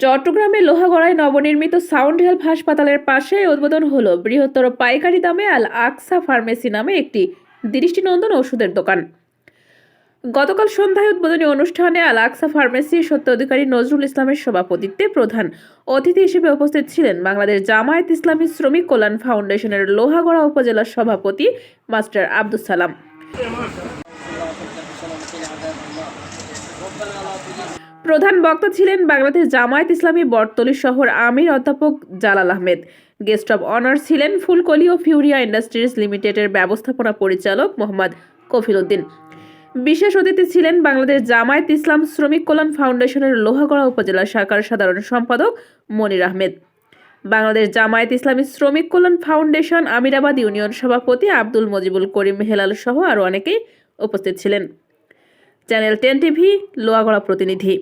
চট্টগ্রামে লোহাগড়ায় নবনির্মিত sound health হাসপাতালের পাশে উদ্বোধন হলো বৃহত্তর পাইকারি দামে আল আকসা ফার্মেসি নামে একটি দৃষ্টিনন্দন ওষুধের দোকান। গতকাল সন্ধ্যায় উদ্বোধনী অনুষ্ঠানে আল আকসা ফার্মেসি সত্য অধিকারী নজরুল ইসলামের সভাপতিত্বে প্রধান অতিথি হিসেবে উপস্থিত ছিলেন বাংলাদেশ জামায়াত ইসলামী শ্রমিক কল্যাণ ফাউন্ডেশনের লোহাগড়া উপজেলার সভাপতি মাস্টার আব্দুল সালাম। প্রধান বক্তা ছিলেন বাংলাদেশ জামায়াত ইসলামী বটতলী শহর আমির অধ্যাপক Jalal Ahmed. Guest of honour ছিলেন ফুলকলি ও ফিউরিয়া ইন্ডাস্ট্রিজ লিমিটেডের ব্যবস্থাপনা পরিচালক মোহাম্মদ কফিল উদ্দিন বিশেষ অতিথি ছিলেন বাংলাদেশ জামায়াত ইসলাম শ্রমিক কল্যাণ ফাউন্ডেশনের লোহাগড়া উপজেলা শাখার সাধারণ সম্পাদক মনির আহমেদ। বাংলাদেশ জামায়াত ইসলামী শ্রমিক কল্যাণ ফাউন্ডেশন আমিরাবাদ ইউনিয়ন সভাপতি আব্দুল মজিবুল করিম হেলাল সহ আরও অনেকেই উপস্থিত ছিলেন। চ্যানেল টেন টিভি লোয়াগড়া প্রতিনিধি।